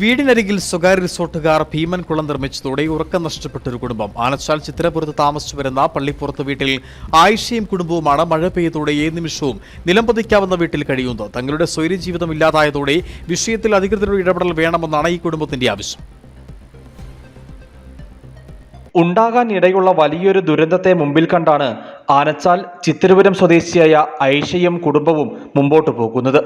വീടിനരികിൽ സ്വകാര്യ റിസോർട്ടുകാർ ഭീമൻ കുളം നിർമ്മിച്ചതോടെ ഉറക്കം നഷ്ടപ്പെട്ട ഒരു കുടുംബം. ആനച്ചാൽ ചിത്രപുരത്ത് താമസിച്ചു വരുന്ന പള്ളിപ്പുറത്ത് വീട്ടിൽ ആയിഷയും കുടുംബവുമാണ് മഴ പെയ്തതോടെ ഏത് നിമിഷവും നിലംപതിക്കാവുന്ന വീട്ടിൽ കഴിയുന്നത്. തങ്ങളുടെ സ്വൈര്യ ജീവിതം ഇല്ലാതായതോടെ വിഷയത്തിൽ അധികൃതരുടെ ഇടപെടൽ വേണമെന്നാണ് ഈ കുടുംബത്തിന്റെ ആവശ്യം. ഉണ്ടാകാൻ ഇടയുള്ള വലിയൊരു ദുരന്തത്തെ മുമ്പിൽ കണ്ടാണ് ആനച്ചാൽ ചിത്തിരപുരം സ്വദേശിയായ ഐഷയും കുടുംബവും മുമ്പോട്ടു പോകുന്നത്.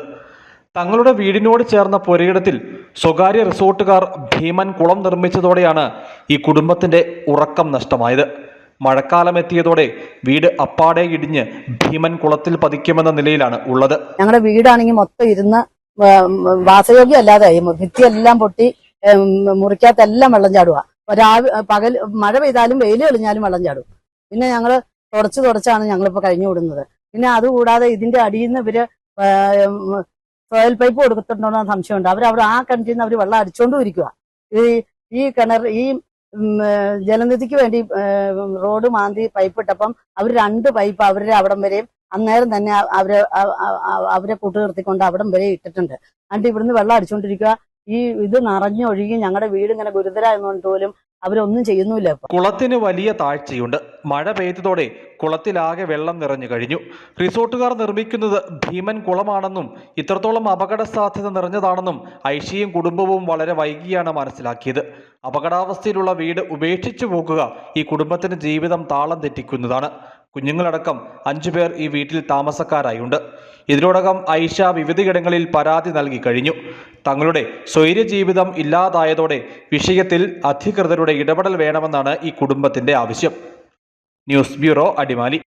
തങ്ങളുടെ വീടിനോട് ചേർന്ന പുരയിടത്തിൽ സ്വകാര്യ റിസോർട്ടുകാർ ഭീമൻ കുളം നിർമ്മിച്ചതോടെയാണ് ഈ കുടുംബത്തിന്റെ ഉറക്കം നഷ്ടമായത്. മഴക്കാലം എത്തിയതോടെ വീട് അപ്പാടെ ഇടിഞ്ഞ് ഭീമൻ കുളത്തിൽ പതിക്കുമെന്ന നിലയിലാണ് ഉള്ളത്. ഞങ്ങളുടെ വീടാണെങ്കിൽ മൊത്തം ഇരുന്ന് വാസയോഗ്യം അല്ലാതായി ഭിത്തിയെല്ലാം പൊട്ടി മുറിക്കാത്ത എല്ലാം വെള്ളം ചാടുക രാവി പകൽ മഴ പെയ്താലും വെയിൽ തെളിഞ്ഞാലും വെള്ളം ചാടും. പിന്നെ ഞങ്ങൾ തുടച്ച് തുടച്ചാണ് ഞങ്ങളിപ്പോ കഴിഞ്ഞു വിടുന്നത് പിന്നെ അതുകൂടാതെ ഇതിന്റെ അടിയിൽ നിന്ന് ഇവർ സോയിൽ പൈപ്പ് കൊടുത്തിട്ടുണ്ടോ സംശയമുണ്ട്. അവർ അവിടെ ആ കിണറ്റിൽ നിന്ന് അവർ വെള്ളം അടിച്ചുകൊണ്ടും ഇരിക്കുക ഈ ഈ കിണർ ഈ ജലനിധിക്ക് വേണ്ടി റോഡ് മാന്തി പൈപ്പ് ഇട്ടപ്പം അവർ രണ്ട് പൈപ്പ് അവരുടെ അവിടം വരെയും അന്നേരം തന്നെ അവർ അവരെ കൂട്ടുനിർത്തിക്കൊണ്ട് അവിടം വരെ ഇട്ടിട്ടുണ്ട്. എന്നിട്ട് ഇവിടുന്ന് വെള്ളം അടിച്ചുകൊണ്ടിരിക്കുക ഈ ഇത് നിറഞ്ഞൊഴുകി ഞങ്ങളുടെ വീട് ഇങ്ങനെ ഗുരുതരായെന്നുകൊണ്ട് പോലും അവരൊന്നും ചെയ്യുന്നില്ല കുളത്തിന് വലിയ താഴ്ചയുണ്ട്. മഴ പെയ്തതോടെ കുളത്തിലാകെ വെള്ളം നിറഞ്ഞു കഴിഞ്ഞു. റിസോർട്ടുകാർ നിർമ്മിക്കുന്നത് ഭീമൻ കുളമാണെന്നും ഇത്രത്തോളം അപകട സാധ്യത നിറഞ്ഞതാണെന്നും ഐഷിയും കുടുംബവും വളരെ വൈകിയാണ് മനസ്സിലാക്കിയത്. അപകടാവസ്ഥയിലുള്ള വീട് ഉപേക്ഷിച്ചു പോകുക ഈ കുടുംബത്തിന് ജീവിതം താളം തെറ്റിക്കുന്നതാണ്. കുഞ്ഞുങ്ങളടക്കം അഞ്ചു പേർ ഈ വീട്ടിൽ താമസക്കാരായുണ്ട്. ഇതിനോടകം ഐഷ വിവിധയിടങ്ങളിൽ പരാതി നൽകി കഴിഞ്ഞു. തങ്ങളുടെ സ്വൈര്യ ജീവിതം ഇല്ലാതായതോടെ വിഷയത്തിൽ അധികൃതരുടെ ഇടപെടൽ വേണമെന്നാണ് ഈ കുടുംബത്തിന്റെ ആവശ്യം. News bureau Adimali.